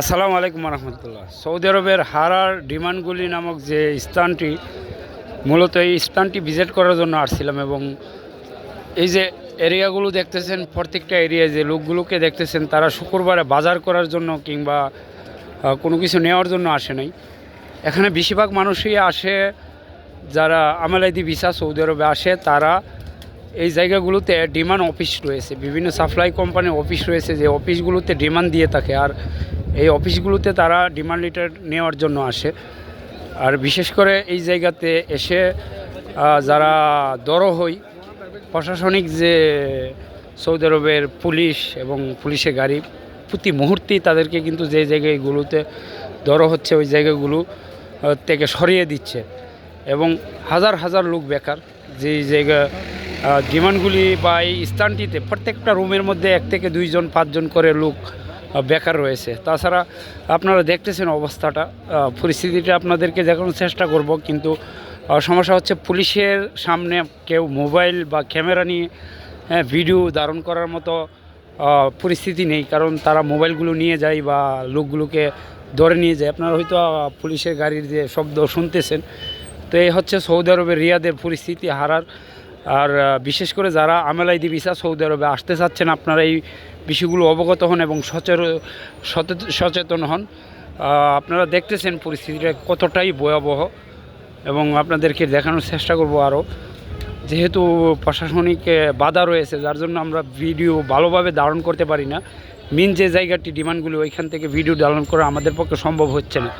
আসসালামু আলাইকুম রহমতুল্লাহ সৌদি আরবের হারার ডিমান্ডগুলি নামক যে স্থানটি, মূলত এই স্থানটি ভিজিট করার জন্য আসছিলাম এবং এই যে এরিয়াগুলো দেখতেছেন, প্রত্যেকটা এরিয়ায় যে লোকগুলোকে দেখতেছেন, তারা শুক্রবারে বাজার করার জন্য কিংবা কোনো কিছু নেওয়ার জন্য আসে নাই। এখানে বেশিরভাগ মানুষই আসে, যারা আমালাইদি ভিসা সৌদি আরবে আসে, তারা এই জায়গাগুলোতে ডিমান্ড অফিস রয়েছে। বিভিন্ন সাপ্লাই কোম্পানির অফিস রয়েছে, যে অফিসগুলোতে ডিমান্ড দিয়ে থাকে। আর এই অফিসগুলোতে তারা ডিমান্ড লিটার নেওয়ার জন্য আসে। আর বিশেষ করে এই জায়গাতে এসে যারা দরো হই প্রশাসনিক যে সৌদি আরবের পুলিশ এবং পুলিশের গাড়ি, প্রতি মুহূর্তেই তাদেরকে কিন্তু যে জায়গাগুলোতে দরো হচ্ছে, ওই জায়গাগুলো থেকে সরিয়ে দিচ্ছে। এবং হাজার হাজার লোক বেকার, যে জায়গা ডিমান্ডগুলি বা এই স্থানটিতে প্রত্যেকটা রুমের মধ্যে এক থেকে দুইজন, পাঁচজন করে লোক বেকার রয়েছে। তাছাড়া আপনারা দেখতেছেন অবস্থাটা পরিস্থিতিটা আপনাদেরকে দেখানোর চেষ্টা করব কিন্তু সমস্যা হচ্ছে পুলিশের সামনে কেউ মোবাইল বা ক্যামেরা নিয়ে হ্যাঁ, ভিডিও ধারণ করার মতো পরিস্থিতি নেই কারণ তারা মোবাইলগুলো নিয়ে যায় বা লোকগুলোকে ধরে নিয়ে যায়। আপনারা হয়তো পুলিশের গাড়ির যে শব্দ শুনতেছেন তো এই হচ্ছে সৌদি আরবের রিয়াদের পরিস্থিতি হারার আর বিশেষ করে যারা আমেলাই আমেলাইদি ভিসা সৌদি আরবে আসতে চাচ্ছেন, আপনারা এই বিষয়গুলো অবগত হন এবং সচেতন হন। আপনারা দেখতেছেন পরিস্থিতিটা কতটাই ভয়াবহ এবং আপনাদেরকে দেখানোর চেষ্টা করব আরও। যেহেতু প্রশাসনিক বাধা রয়েছে, যার জন্য আমরা ভিডিও ভালোভাবে ধারণ করতে পারি না। মেন যে জায়গাটি, ডিমান্ডগুলি, ওইখান থেকে ভিডিও ধারণ করা আমাদের পক্ষে সম্ভব হচ্ছে না।